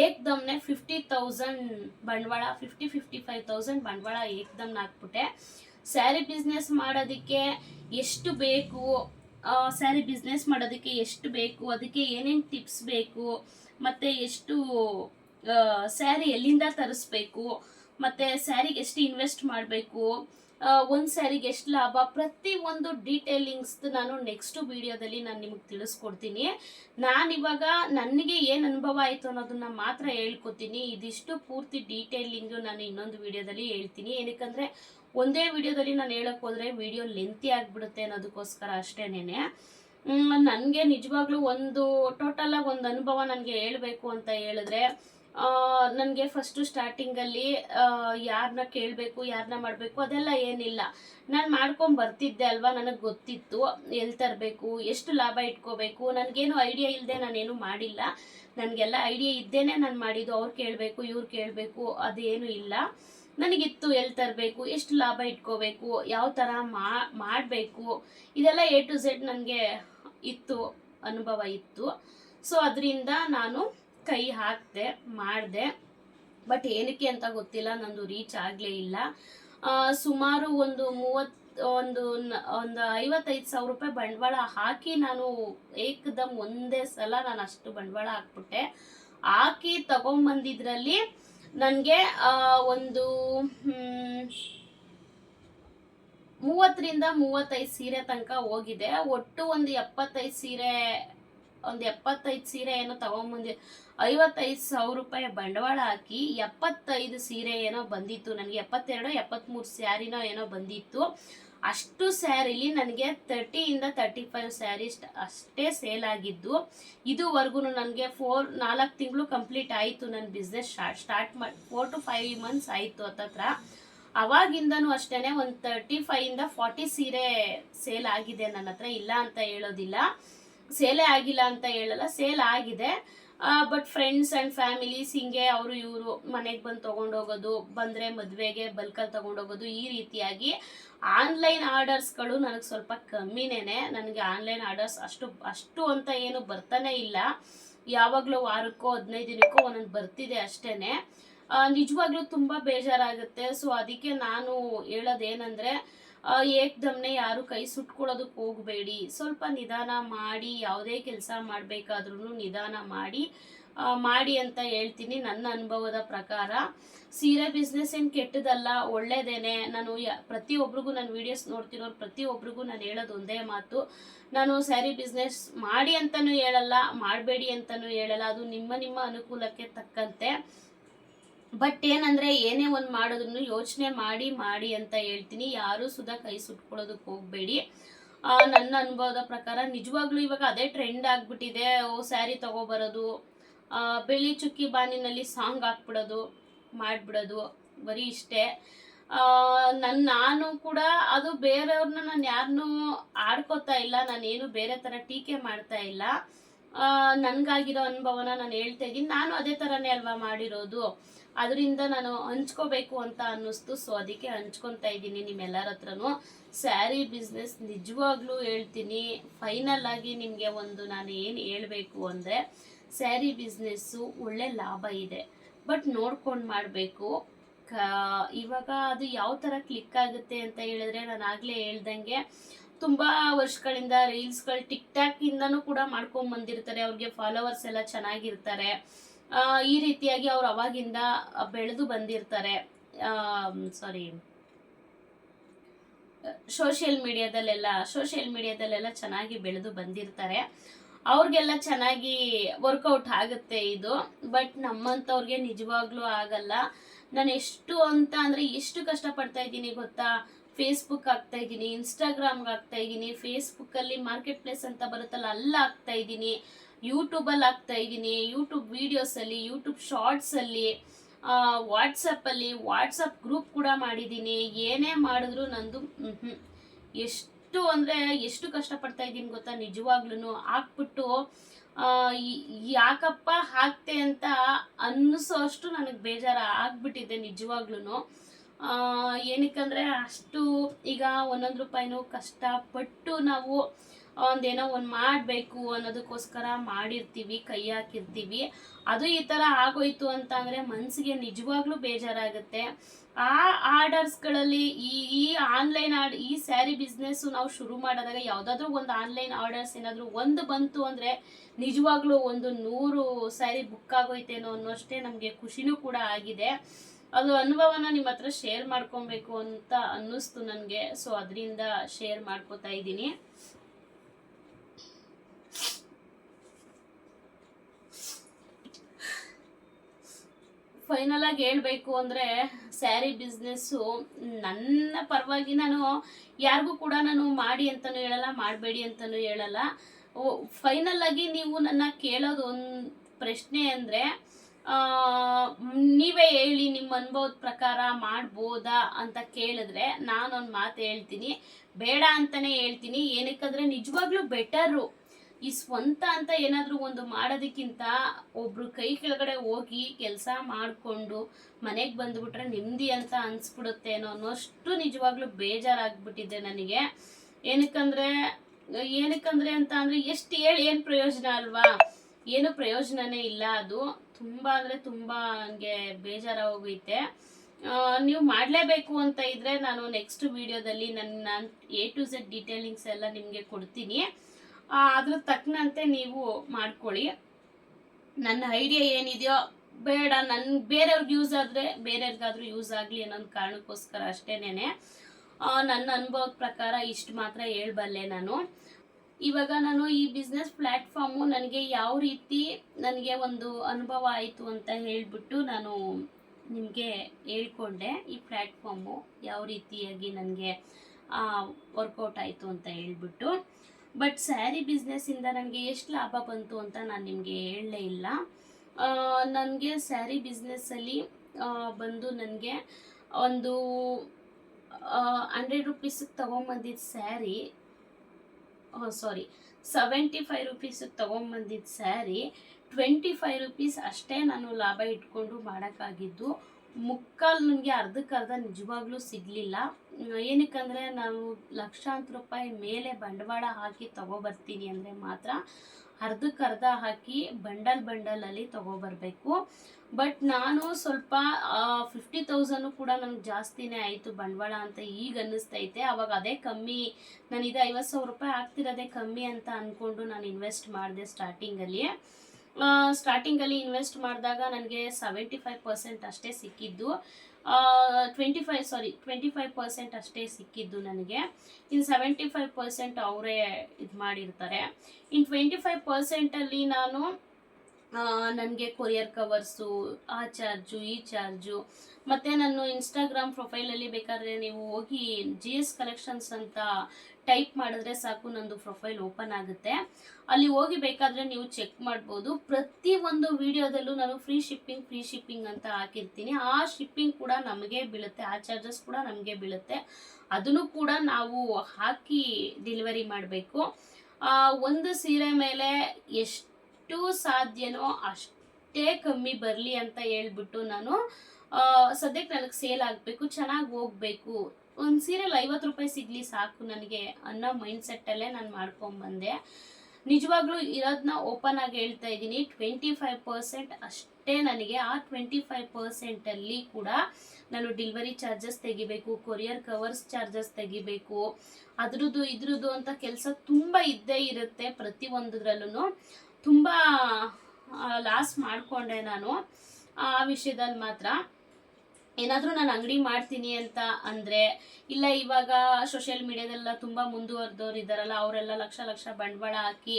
ಏಕ್ದಮ್ನೆ ಫಿಫ್ಟಿ ತೌಸಂಡ್ ಬಂಡವಾಳ ಫಿಫ್ಟಿ ಫಿಫ್ಟಿ ಫೈವ್ ತೌಸಂಡ್ ಬಂಡವಾಳ ಏಕ್ದಮ್ನ ಹಾಕ್ಬಿಟ್ಟೆ. ಸ್ಯಾರಿ ಬಿಸ್ನೆಸ್ ಮಾಡೋದಕ್ಕೆ ಎಷ್ಟು ಬೇಕು? ಸ್ಯಾರಿ ಬಿಸ್ನೆಸ್ ಮಾಡೋದಕ್ಕೆ ಎಷ್ಟು ಬೇಕು? ಅದಕ್ಕೆ ಏನೇನು ಟಿಪ್ಸ್ ಬೇಕು? ಮತ್ತು ಎಷ್ಟು ಸ್ಯಾರಿ ಎಲ್ಲಿಂದ ತರಿಸ್ಬೇಕು? ಮತ್ತು ಸ್ಯಾರಿಗೆ ಎಷ್ಟು ಇನ್ವೆಸ್ಟ್ ಮಾಡಬೇಕು? ಒಂದು ಸ್ಯಾರಿಗೆ ಎಷ್ಟು ಲಾಭ? ಪ್ರತಿ ಒಂದು ಡೀಟೇಲಿಂಗ್ಸ್ ನಾನು ನೆಕ್ಸ್ಟ್ ವಿಡಿಯೋದಲ್ಲಿ ನಾನು ನಿಮಗೆ ತಿಳಿಸ್ಕೊಡ್ತೀನಿ. ನಾನಿವಾಗ ನನಗೆ ಏನು ಅನುಭವ ಆಯಿತು ಅನ್ನೋದನ್ನ ಮಾತ್ರ ಹೇಳ್ಕೊತೀನಿ. ಇದಿಷ್ಟು ಪೂರ್ತಿ ಡೀಟೇಲಿಂಗು ನಾನು ಇನ್ನೊಂದು ವಿಡಿಯೋದಲ್ಲಿ ಹೇಳ್ತೀನಿ. ಏನಕ್ಕಂದರೆ ಒಂದೇ ವಿಡಿಯೋದಲ್ಲಿ ನಾನು ಹೇಳಕ್ ಹೋದ್ರೆ ವಿಡಿಯೋ ಲೆಂತಿ ಆಗಿಬಿಡುತ್ತೆ ಅನ್ನೋದಕ್ಕೋಸ್ಕರ ಅಷ್ಟೇನೆ ನನಗೆ ನಿಜವಾಗ್ಲೂ ಒಂದು ಟೋಟಲ್ ಆಗಿ ಒಂದು ಅನುಭವ ನನಗೆ ಹೇಳಬೇಕು ಅಂತ ಹೇಳಿದ್ರೆ ನನಗೆ ಫಸ್ಟು ಸ್ಟಾರ್ಟಿಂಗಲ್ಲಿ ಯಾರನ್ನ ಕೇಳಬೇಕು ಯಾರನ್ನ ಮಾಡಬೇಕು, ಅದೆಲ್ಲ ಏನಿಲ್ಲ. ನಾನು ಮಾಡ್ಕೊಂಡು ಬರ್ತಿದ್ದೆ ಅಲ್ವಾ, ನನಗೆ ಗೊತ್ತಿತ್ತು. ಎಲ್ಲಿ ತರಬೇಕು, ಎಷ್ಟು ಲಾಭ ಇಟ್ಕೋಬೇಕು, ನನಗೇನು ಐಡಿಯಾ ಇಲ್ಲದೆ ನಾನೇನು ಮಾಡಿಲ್ಲ. ನನಗೆಲ್ಲ ಐಡಿಯಾ ಇದ್ದೇನೆ ನಾನು ಮಾಡಿದ್ದು. ಅವ್ರು ಕೇಳಬೇಕು, ಇವ್ರು ಕೇಳಬೇಕು, ಅದೇನು ಇಲ್ಲ. ನನಗಿತ್ತು ಎಲ್ಲಿ ತರಬೇಕು, ಎಷ್ಟು ಲಾಭ ಇಟ್ಕೋಬೇಕು, ಯಾವ ಥರ ಮಾಡಬೇಕು. ಇದೆಲ್ಲ ಎ ಟು ಝೆಡ್ ನನಗೆ ಇತ್ತು, ಅನುಭವ ಇತ್ತು. ಸೊ ಅದರಿಂದ ನಾನು ಕೈ ಹಾಕಿದೆ, ಮಾಡಿದೆ ಬಟ್ ಏನಕ್ಕೆ ಅಂತ ಗೊತ್ತಿಲ್ಲ, ನಂದು ರೀಚ್ ಆಗಲೇ ಇಲ್ಲ. ಸುಮಾರು ಒಂದು ಮೂವತ್ತು, ಒಂದು ಒಂದು ಐವತ್ತೈದು ಸಾವಿರ ರೂಪಾಯಿ ಬಂಡವಾಳ ಹಾಕಿ ನಾನು ಏಕದಮ್ ಒಂದೇ ಸಲ ನಾನು ಅಷ್ಟು ಬಂಡವಾಳ ಹಾಕ್ಬಿಟ್ಟೆ. ಹಾಕಿ ತಗೊಂಬಂದಿದ್ರಲ್ಲಿ ನನಗೆ ಒಂದು ಮೂವತ್ತರಿಂದ ಮೂವತ್ತೈದು ಸೀರೆ ತನಕ ಹೋಗಿದೆ. ಒಟ್ಟು ಒಂದು ಎಪ್ಪತ್ತೈದು ಸೀರೆ ಒಂದು ಎಪ್ಪತ್ತೈದು ಸೀರೆ ಏನೋ ತಗೊಂಬಂದಿ, ಐವತ್ತೈದು ಸಾವಿರ ರೂಪಾಯಿ ಬಂಡವಾಳ ಹಾಕಿ ಎಪ್ಪತ್ತೈದು ಸೀರೆ ಏನೋ ಬಂದಿತ್ತು. ನನಗೆ ಎಪ್ಪತ್ತೆರಡು ಎಪ್ಪತ್ತ್ಮೂರು ಸ್ಯಾರಿನೋ ಏನೋ ಬಂದಿತ್ತು. ಅಷ್ಟು ಸ್ಯಾರಿಲಿ ನನಗೆ ತರ್ಟಿಯಿಂದ ತರ್ಟಿ ಫೈವ್ ಸ್ಯಾರಿ ಅಷ್ಟೇ ಸೇಲ್ ಆಗಿದ್ದು ಇದುವರೆಗೂ ನನಗೆ ಫೋರ್ ನಾಲ್ಕು ತಿಂಗಳು ಕಂಪ್ಲೀಟ್ ಆಯಿತು ನನ್ನ ಬಿಸ್ನೆಸ್ ಸ್ಟಾರ್ಟ್ ಮಾಡಿ ಫೋರ್ ಟು ಫೈವ್ ಮಂತ್ಸ್ ಆಯಿತು ಹತ್ತತ್ರ. ಅವಾಗಿಂದನೂ ಅಷ್ಟೇ ಒಂದು ತರ್ಟಿ ಫೈವಿಂದ ಫಾರ್ಟಿ ಸೀರೆ ಸೇಲ್ ಆಗಿದೆ ನನ್ನ ಹತ್ರ, ಇಲ್ಲ ಅಂತ ಹೇಳೋದಿಲ್ಲ. ಸೇಲೇ ಆಗಿಲ್ಲ ಅಂತ ಹೇಳಲ್ಲ, ಸೇಲ್ ಆಗಿದೆ. ಬಟ್ ಫ್ರೆಂಡ್ಸ್ ಆ್ಯಂಡ್ ಫ್ಯಾಮಿಲೀಸ್ ಹಿಂಗೆ ಅವರು ಇವರು ಮನೆಗೆ ಬಂದು ತೊಗೊಂಡೋಗೋದು, ಬಂದರೆ ಮದುವೆಗೆ ಬಲ್ಕಲ್ಲಿ ತೊಗೊಂಡೋಗೋದು ಈ ರೀತಿಯಾಗಿ ಆನ್ಲೈನ್ ಆರ್ಡರ್ಸ್ಗಳು ನನಗೆ ಸ್ವಲ್ಪ ಕಮ್ಮಿನೇ ನನಗೆ ಆನ್ಲೈನ್ ಆರ್ಡರ್ಸ್ ಅಷ್ಟು ಅಷ್ಟು ಅಂತ ಏನು ಬರ್ತಾನೆ ಇಲ್ಲ. ಯಾವಾಗಲೂ ವಾರಕ್ಕೋ ಹದಿನೈದು ದಿನಕ್ಕೋ ಒಂದೊಂದು ಬರ್ತಿದೆ ಅಷ್ಟೇ ನಿಜವಾಗ್ಲೂ ತುಂಬ ಬೇಜಾರಾಗುತ್ತೆ. ಸೊ ಅದಕ್ಕೆ ನಾನು ಹೇಳೋದೇನೆಂದರೆ ಏಕ್ದಮ್ನೆ ಯಾರು ಕೈ ಸುಟ್ಕೊಳ್ಳೋದಕ್ಕೆ ಹೋಗಬೇಡಿ. ಸ್ವಲ್ಪ ನಿಧಾನ ಮಾಡಿ, ಯಾವುದೇ ಕೆಲಸ ಮಾಡಬೇಕಾದ್ರೂ ನಿಧಾನ ಮಾಡಿ ಮಾಡಿ ಅಂತ ಹೇಳ್ತೀನಿ ನನ್ನ ಅನುಭವದ ಪ್ರಕಾರ. ಸೀರೆ ಬಿಸ್ನೆಸ್ ಏನು ಕೆಟ್ಟದಲ್ಲ, ಒಳ್ಳೇದೇನೆ. ನಾನು ಯ ಪ್ರತಿಯೊಬ್ಬರಿಗೂ ನಾನು ವೀಡಿಯೋಸ್ ನೋಡ್ತಿರೋರು ಪ್ರತಿಯೊಬ್ಬರಿಗೂ ನಾನು ಹೇಳೋದು ಒಂದೇ ಮಾತು. ನಾನು ಸ್ಯಾರಿ ಬಿಸ್ನೆಸ್ ಮಾಡಿ ಅಂತಲೂ ಹೇಳಲ್ಲ, ಮಾಡಬೇಡಿ ಅಂತಲೂ ಹೇಳಲ್ಲ. ಅದು ನಿಮ್ಮ ನಿಮ್ಮ ಅನುಕೂಲಕ್ಕೆ ತಕ್ಕಂತೆ. ಬಟ್ ಏನಂದ್ರೆ ಏನೇ ಒಂದು ಮಾಡೋದನ್ನು ಯೋಚನೆ ಮಾಡಿ ಮಾಡಿ ಅಂತ ಹೇಳ್ತೀನಿ. ಯಾರು ಸುದಾ ಕೈ ಸುಟ್ಕೊಳ್ಳೋದಕ್ಕೆ ಹೋಗಬೇಡಿ. ನನ್ನ ಅನುಭವದ ಪ್ರಕಾರ ನಿಜವಾಗ್ಲೂ ಇವಾಗ ಅದೇ ಟ್ರೆಂಡ್ ಆಗ್ಬಿಟ್ಟಿದೆ. ಸ್ಯಾರಿ ತಗೋಬರೋದು ಬೆಳ್ಳಿ ಚುಕ್ಕಿ ಬಾನಿನಲ್ಲಿ ಸಾಂಗ್ ಹಾಕ್ಬಿಡೋದು, ಮಾಡಿಬಿಡೋದು, ಬರೀ ಇಷ್ಟೇ. ನನ್ನ ನಾನು ಕೂಡ ಅದು ಬೇರೆಯವ್ರನ್ನ ನಾನು ಯಾರನ್ನೂ ಆಡ್ಕೋತಾ ಇಲ್ಲ. ನಾನೇನು ಬೇರೆ ಥರ ಟೀಕೆ ಮಾಡ್ತಾ ಇಲ್ಲ. ನನಗಾಗಿರೋ ಅನುಭವನ ನಾನು ಹೇಳ್ತಾ ಇದ್ದೀನಿ. ನಾನು ಅದೇ ಥರನೇ ಅಲ್ವಾ ಮಾಡಿರೋದು. ಅದರಿಂದ ನಾನು ಹಂಚ್ಕೋಬೇಕು ಅಂತ ಅನ್ನಿಸ್ತು. ಸೊ ಅದಕ್ಕೆ ಹಂಚ್ಕೊತಾ ಇದ್ದೀನಿ ನಿಮ್ಮೆಲ್ಲರ ಹತ್ರನೂ. ಸ್ಯಾರಿ ಬಿಸ್ನೆಸ್ ನಿಜವಾಗ್ಲೂ ಹೇಳ್ತೀನಿ. ಫೈನಲ್ ಆಗಿ ನಿಮಗೆ ಒಂದು ನಾನು ಏನು ಹೇಳಬೇಕು ಅಂದರೆ, ಸ್ಯಾರಿ ಬಿಸ್ನೆಸ್ಸು ಒಳ್ಳೆ ಲಾಭ ಇದೆ. ಬಟ್ ನೋಡ್ಕೊಂಡು ಮಾಡಬೇಕು. ಇವಾಗ ಅದು ಯಾವ ಥರ ಕ್ಲಿಕ್ ಆಗುತ್ತೆ ಅಂತ ಹೇಳಿದ್ರೆ ನಾನು ಆಗಲೇ ಹೇಳ್ದಂಗೆ, ತುಂಬ ವರ್ಷಗಳಿಂದ ರೀಲ್ಸ್ಗಳು ಟಿಕ್ ಟಾಕ್ ಇಂದನೂ ಕೂಡ ಮಾಡ್ಕೊಂಡು ಬಂದಿರ್ತಾರೆ. ಅವ್ರಿಗೆ ಫಾಲೋವರ್ಸ್ ಎಲ್ಲ ಚೆನ್ನಾಗಿರ್ತಾರೆ. ಈ ರೀತಿಯಾಗಿ ಅವ್ರು ಅವಾಗಿಂದ ಬೆಳೆದು ಬಂದಿರ್ತಾರೆ. ಸಾರಿ ಸೋಷಿಯಲ್ ಮೀಡಿಯಾದಲ್ಲೆಲ್ಲ ಸೋಷಿಯಲ್ ಮೀಡಿಯಾದಲ್ಲೆಲ್ಲ ಚೆನ್ನಾಗಿ ಬೆಳೆದು ಬಂದಿರ್ತಾರೆ. ಅವ್ರಿಗೆಲ್ಲ ಚೆನ್ನಾಗಿ ವರ್ಕೌಟ್ ಆಗುತ್ತೆ ಇದು. ಬಟ್ ನಮ್ಮಂಥವ್ರಿಗೆ ನಿಜವಾಗ್ಲೂ ಆಗಲ್ಲ. ನಾನು ಎಷ್ಟು ಅಂತ ಅಂದರೆ ಎಷ್ಟು ಕಷ್ಟಪಡ್ತಾ ಇದ್ದೀನಿ ಗೊತ್ತಾ? ಫೇಸ್ಬುಕ್ ಆಗ್ತಾ ಇದ್ದೀನಿ ಇನ್ಸ್ಟಾಗ್ರಾಮ್ಗೆ ಆಗ್ತಾ ಇದ್ದೀನಿ ಫೇಸ್ಬುಕ್ಕಲ್ಲಿ ಮಾರ್ಕೆಟ್ ಪ್ಲೇಸ್ ಅಂತ ಬರುತ್ತಲ್ಲ, ಅಲ್ಲ ಆಗ್ತಾ ಇದ್ದೀನಿ. ಯೂಟ್ಯೂಬಲ್ಲಿ ಹಾಕ್ತಾ ಇದ್ದೀನಿ ಯೂಟ್ಯೂಬ್ ವೀಡಿಯೋಸಲ್ಲಿ ಯೂಟ್ಯೂಬ್ ಶಾರ್ಟ್ಸಲ್ಲಿ ವಾಟ್ಸಪ್ಪಲ್ಲಿ ವಾಟ್ಸಪ್ ಗ್ರೂಪ್ ಕೂಡ ಮಾಡಿದ್ದೀನಿ. ಏನೇ ಮಾಡಿದ್ರು ನಂದು. ಎಷ್ಟು ಅಂದರೆ ಎಷ್ಟು ಕಷ್ಟಪಡ್ತಾ ಇದ್ದೀನಿ ಗೊತ್ತಾ? ನಿಜವಾಗ್ಲೂ ಹಾಕ್ಬಿಟ್ಟು ಯಾಕಪ್ಪ ಹಾಕ್ತೆ ಅಂತ ಅನ್ನಿಸೋ ಅಷ್ಟು ನನಗೆ ಬೇಜಾರ ಆಗ್ಬಿಟ್ಟಿದೆ ನಿಜವಾಗ್ಲೂ ಏನಕ್ಕಂದ್ರೆ ಅಷ್ಟು ಈಗ ಒಂದೊಂದು ರೂಪಾಯಿನೂ ಕಷ್ಟಪಟ್ಟು ನಾವು ಒಂದೇನೋ ಒಂದು ಮಾಡಬೇಕು ಅನ್ನೋದಕ್ಕೋಸ್ಕರ ಮಾಡಿರ್ತೀವಿ, ಕೈ ಹಾಕಿರ್ತೀವಿ. ಅದು ಈ ಥರ ಆಗೋಯ್ತು ಅಂತ ಅಂದರೆ ಮನಸ್ಸಿಗೆ ನಿಜವಾಗ್ಲೂ ಬೇಜಾರಾಗುತ್ತೆ. ಆ ಆರ್ಡರ್ಸ್ಗಳಲ್ಲಿ ಈ ಈ ಆನ್ಲೈನ್ ಆರ್ಡ್ ಈ ಸ್ಯಾರಿ ಬಿಸ್ನೆಸ್ಸು ನಾವು ಶುರು ಮಾಡಿದಾಗ ಯಾವುದಾದ್ರೂ ಒಂದು ಆನ್ಲೈನ್ ಆರ್ಡರ್ಸ್ ಏನಾದರೂ ಒಂದು ಬಂತು ಅಂದರೆ ನಿಜವಾಗ್ಲೂ ಒಂದು ನೂರು ಸ್ಯಾರಿ ಬುಕ್ ಆಗೋಯ್ತೇನೋ ಅನ್ನೋಷ್ಟೇ ನಮಗೆ ಖುಷಿನೂ ಕೂಡ ಆಗಿದೆ. ಅದು ಅನುಭವನ ನಿಮ್ಮ ಹತ್ರ ಶೇರ್ ಮಾಡ್ಕೊಬೇಕು ಅಂತ ಅನ್ನಿಸ್ತು ನನಗೆ. ಸೊ, ಅದರಿಂದ ಶೇರ್ ಮಾಡ್ಕೋತಾ ಇದ್ದೀನಿ. ಫೈನಲ್ ಆಗಿ ಹೇಳ್ಬೇಕು ಅಂದ್ರೆ ಸ್ಯಾರಿ ಬಿಸ್ನೆಸ್ಸು ನನ್ನ ಪರವಾಗಿ ನಾನು ಯಾರಿಗೂ ಕೂಡ ನಾನು ಮಾಡಿ ಅಂತಾನು ಹೇಳಲ್ಲ, ಮಾಡಬೇಡಿ ಅಂತಾನು ಹೇಳಲ್ಲ. ಫೈನಲ್ ಆಗಿ ನೀವು ನನ್ನ ಕೇಳೋದು ಒಂದು ಪ್ರಶ್ನೆ ಅಂದ್ರೆ ನೀವೇ ಹೇಳಿ ನಿಮ್ಮ ಅನುಭವದ ಪ್ರಕಾರ ಮಾಡ್ಬೋದಾ ಅಂತ ಕೇಳಿದ್ರೆ ನಾನೊಂದು ಮಾತು ಹೇಳ್ತೀನಿ. ಬೇಡ ಅಂತಾನೆ ಹೇಳ್ತೀನಿ. ಏನಕ್ಕಂದ್ರೆ ನಿಜವಾಗ್ಲೂ ಬೆಟರು ಈ ಸ್ವಂತ ಅಂತ ಏನಾದರೂ ಒಂದು ಮಾಡೋದಕ್ಕಿಂತ ಒಬ್ರು ಕೈ ಕೆಳಗಡೆ ಹೋಗಿ ಕೆಲಸ ಮಾಡಿಕೊಂಡು ಮನೆಗೆ ಬಂದುಬಿಟ್ರೆ ನೆಮ್ಮದಿ ಅಂತ ಅನ್ಸ್ಬಿಡುತ್ತೆ ಅನ್ನೋ ಅನ್ನೋಷ್ಟು ನಿಜವಾಗ್ಲೂ ಬೇಜಾರಾಗ್ಬಿಟ್ಟಿದೆ ನನಗೆ. ಏನಕ್ಕಂದ್ರೆ ಏನಕ್ಕಂದ್ರೆ ಅಂತ ಅಂದ್ರೆ ಎಷ್ಟು ಹೇಳಿ ಏನು ಪ್ರಯೋಜನ ಅಲ್ವಾ? ಏನು ಪ್ರಯೋಜನನೇ ಇಲ್ಲ ಅದು. ತುಂಬ ಅಂದರೆ ತುಂಬ ನನಗೆ ಬೇಜಾರಾಗೋಗೈತೆ. ನೀವು ಮಾಡಲೇಬೇಕು ಅಂತ ಇದ್ರೆ ನಾನು ನೆಕ್ಸ್ಟ್ ವಿಡಿಯೋದಲ್ಲಿ ನನ್ನ ಎ ಟು ಝೆಡ್ ಡೀಟೇಲಿಂಗ್ಸ್ ಎಲ್ಲ ನಿಮಗೆ ಕೊಡ್ತೀನಿ. ಅದ್ರ ತಕ್ಕನಂತೆ ನೀವು ಮಾಡ್ಕೊಳ್ಳಿ. ನನ್ನ ಐಡಿಯಾ ಏನಿದೆಯೋ, ಬೇಡ, ನನ್, ಬೇರೆಯವ್ರಿಗೆ ಯೂಸ್ ಆದರೆ, ಬೇರೆಯವ್ರಿಗಾದ್ರೂ ಯೂಸ್ ಆಗಲಿ ಅನ್ನೋ ಕಾರಣಕ್ಕೋಸ್ಕರ ಅಷ್ಟೇನೆ ನನ್ನ ಅನುಭವದ ಪ್ರಕಾರ ಇಷ್ಟು ಮಾತ್ರ ಹೇಳ್ಬಲ್ಲೆ ನಾನು. ಇವಾಗ ನಾನು ಈ ಬಿಸ್ನೆಸ್ ಪ್ಲ್ಯಾಟ್ಫಾರ್ಮು ನನಗೆ ಯಾವ ರೀತಿ ನನಗೆ ಒಂದು ಅನುಭವ ಆಯಿತು ಅಂತ ಹೇಳಿಬಿಟ್ಟು ನಾನು ನಿಮಗೆ ಹೇಳ್ಕೊಂಡೆ. ಈ ಪ್ಲ್ಯಾಟ್ಫಾರ್ಮು ಯಾವ ರೀತಿಯಾಗಿ ನನಗೆ ವರ್ಕೌಟ್ ಆಯಿತು ಅಂತ ಹೇಳ್ಬಿಟ್ಟು. ಬಟ್ ಸ್ಯಾರಿ ಬಿಸ್ನೆಸ್ಸಿಂದ ನನಗೆ ಎಷ್ಟು ಲಾಭ ಬಂತು ಅಂತ ನಾನು ನಿಮಗೆ ಹೇಳಲೇ ಇಲ್ಲ. ನನಗೆ ಸ್ಯಾರಿ ಬಿಸ್ನೆಸ್ಸಲ್ಲಿ ಬಂದು ನನಗೆ ಒಂದು ಹಂಡ್ರೆಡ್ ರುಪೀಸಿಗೆ ತೊಗೊಂಬಂದಿದ್ದ ಸ್ಯಾರಿ ಸಾರಿ ಸೆವೆಂಟಿ ಫೈವ್ ರುಪೀಸಿಗೆ ತೊಗೊಂಬಂದಿದ್ದ ಸ್ಯಾರಿ ಟ್ವೆಂಟಿ ಫೈವ್ ರುಪೀಸ್ ಅಷ್ಟೇ ನಾನು ಲಾಭ ಇಟ್ಕೊಂಡು ಮಾಡೋಕ್ಕಾಗಿದ್ದು. ಮುಕ್ಕಾಲು ನನಗೆ ಅರ್ಧಕ್ಕರ್ಧ ನಿಜವಾಗ್ಲೂ ಸಿಗಲಿಲ್ಲ. ಏನಕ್ಕಂದರೆ ನಾವು ಲಕ್ಷಾಂತರ ರೂಪಾಯಿ ಮೇಲೆ ಬಂಡವಾಳ ಹಾಕಿ ತೊಗೊಬರ್ತೀನಿ ಅಂದರೆ ಮಾತ್ರ ಅರ್ಧಕ್ಕರ್ಧ ಹಾಕಿ ಬಂಡಲ್ ಬಂಡಲಲ್ಲಿ ತೊಗೊಬರ್ಬೇಕು. ಬಟ್ ನಾನು ಸ್ವಲ್ಪ ಫಿಫ್ಟಿ ತೌಸಂಡು ಕೂಡ ನನಗೆ ಜಾಸ್ತಿನೇ ಆಯಿತು ಬಂಡವಾಳ ಅಂತ ಈಗ ಅನ್ನಿಸ್ತೈತೆ. ಅವಾಗ ಅದೇ ಕಮ್ಮಿ, ನಾನು ಇದು ಐವತ್ತು ಸಾವಿರ ರೂಪಾಯಿ ಆಗ್ತಿರೋದೇ ಕಮ್ಮಿ ಅಂತ ಅಂದ್ಕೊಂಡು ನಾನು ಇನ್ವೆಸ್ಟ್ ಮಾಡಿದೆ ಸ್ಟಾರ್ಟಿಂಗಲ್ಲಿ ಸ್ಟಾರ್ಟಿಂಗಲ್ಲಿ ಇನ್ವೆಸ್ಟ್ ಮಾಡಿದಾಗ ನನಗೆ ಸೆವೆಂಟಿ ಫೈವ್ ಪರ್ಸೆಂಟ್ ಅಷ್ಟೇ ಸಿಕ್ಕಿದ್ದು. Twenty five sorry twenty five percent ಅಷ್ಟೇ ಸಿಕ್ಕಿದ್ದು ನನಗೆ. ಇನ್ನು ಸೆವೆಂಟಿ ಫೈವ್ ಪರ್ಸೆಂಟ್ ಅವರೇ ಇದು ಮಾಡಿರ್ತಾರೆ. ಇನ್ನು ಟ್ವೆಂಟಿ ಫೈವ್ ಪರ್ಸೆಂಟಲ್ಲಿ ನಾನು ನನಗೆ ಕೊರಿಯರ್ ಕವರ್ಸು ಆ ಚಾರ್ಜು ಈ ಚಾರ್ಜು ಮತ್ತು ನಾನು ಇನ್ಸ್ಟಾಗ್ರಾಮ್ ಪ್ರೊಫೈಲಲ್ಲಿ ಬೇಕಾದರೆ ನೀವು ಹೋಗಿ ಜಿ ಎಸ್ ಕಲೆಕ್ಷನ್ಸ್ ಅಂತ ಟೈಪ್ ಮಾಡಿದ್ರೆ ಸಾಕು, ನಂದು ಪ್ರೊಫೈಲ್ ಓಪನ್ ಆಗುತ್ತೆ. ಅಲ್ಲಿ ಹೋಗಿ ಬೇಕಾದರೆ ನೀವು ಚೆಕ್ ಮಾಡ್ಬೋದು. ಪ್ರತಿ ಒಂದು ವಿಡಿಯೋದಲ್ಲೂ ನಾನು ಫ್ರೀ ಶಿಪ್ಪಿಂಗ್ ಫ್ರೀ ಶಿಪ್ಪಿಂಗ್ ಅಂತ ಹಾಕಿರ್ತೀನಿ. ಆ ಶಿಪ್ಪಿಂಗ್ ಕೂಡ ನಮಗೆ ಬೀಳುತ್ತೆ, ಆ ಚಾರ್ಜಸ್ ಕೂಡ ನಮಗೆ ಬೀಳುತ್ತೆ. ಅದನ್ನು ಕೂಡ ನಾವು ಹಾಕಿ ಡೆಲಿವರಿ ಮಾಡಬೇಕು. ಒಂದು ಸೀರೆ ಮೇಲೆ ಎಷ್ಟು ಸಾಧ್ಯನೋ ಅಷ್ಟೇ ಕಮ್ಮಿ ಬರಲಿ ಅಂತ ಹೇಳ್ಬಿಟ್ಟು ನಾನು ಸದ್ಯಕ್ಕೆ ನನಗೆ ಸೇಲ್ ಆಗಬೇಕು, ಚೆನ್ನಾಗಿ ಹೋಗ್ಬೇಕು. ಒಂದು ಸೀರೆಲ್ ಐವತ್ತು ರೂಪಾಯಿ ಸಿಗಲಿ ಸಾಕು ನನಗೆ ಅನ್ನೋ ಮೈಂಡ್ ಸೆಟ್ಟಲ್ಲೇ ನಾನು ಮಾಡ್ಕೊಂಬಂದೆ. ನಿಜವಾಗ್ಲೂ ಇರೋದನ್ನ ಓಪನ್ ಆಗಿ ಹೇಳ್ತಾ ಇದ್ದೀನಿ. ಟ್ವೆಂಟಿ ಫೈವ್ ಪರ್ಸೆಂಟ್ ಅಷ್ಟೇ ನನಗೆ. ಆ ಟ್ವೆಂಟಿ ಫೈವ್ ಪರ್ಸೆಂಟಲ್ಲಿ ಕೂಡ ನಾನು ಡಿಲ್ವರಿ ಚಾರ್ಜಸ್ ತೆಗಿಬೇಕು ಕೊರಿಯರ್ ಕವರ್ಸ್ ಚಾರ್ಜಸ್ ತೆಗಿಬೇಕು. ಅದ್ರದ್ದು ಇದ್ರದ್ದು ಅಂತ ಕೆಲಸ ತುಂಬ ಇದ್ದೇ ಇರುತ್ತೆ ಪ್ರತಿಯೊಂದರಲ್ಲೂ ತುಂಬ ಲಾಸ್ ಮಾಡಿಕೊಂಡೆ ನಾನು. ಆ ವಿಷಯದಲ್ಲಿ ಮಾತ್ರ. ಏನಾದರೂ ನಾನು ಅಂಗಡಿ ಮಾಡ್ತೀನಿ ಅಂತ ಅಂದರೆ, ಇಲ್ಲ ಇವಾಗ ಸೋಷಿಯಲ್ ಮೀಡಿಯಾದೆಲ್ಲ ತುಂಬ ಮುಂದುವರೆದವ್ರು ಇದ್ದಾರಲ್ಲ, ಅವರೆಲ್ಲ ಲಕ್ಷ ಲಕ್ಷ ಬಂಡವಾಳ ಹಾಕಿ